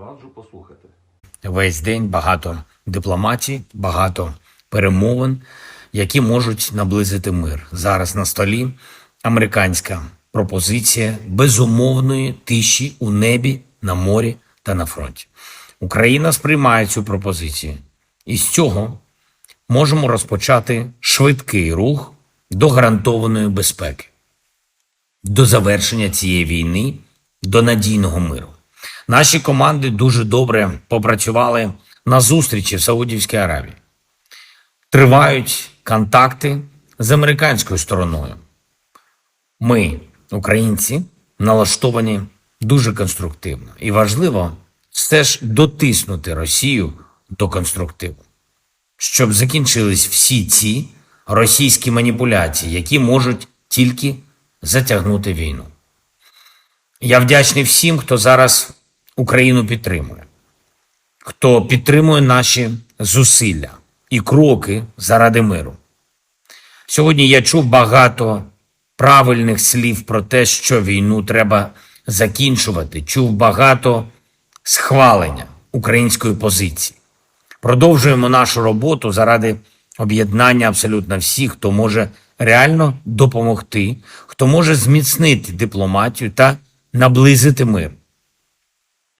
Раджу послухати. Весь день багато дипломатії, багато перемовин, які можуть наблизити мир. Зараз на столі американська пропозиція безумовної тиші у небі, на морі та на фронті. Україна сприймає цю пропозицію, і з цього можемо розпочати швидкий рух до гарантованої безпеки до завершення цієї війни, до надійного миру. Наші команди дуже добре попрацювали на зустрічі в Саудівській Аравії. Тривають контакти з американською стороною. Ми, українці, налаштовані дуже конструктивно. І важливо все ж дотиснути Росію до конструктиву щоб закінчились всі ці російські маніпуляції, які можуть тільки затягнути війну. Я вдячний всім, хто зараз Україну підтримує, хто підтримує наші зусилля і кроки заради миру. Сьогодні я чув багато правильних слів про те, що війну треба закінчувати. Чув багато схвалення української позиції. Продовжуємо нашу роботу заради об'єднання абсолютно всіх, хто може реально допомогти, хто може зміцнити дипломатію та наблизити мир.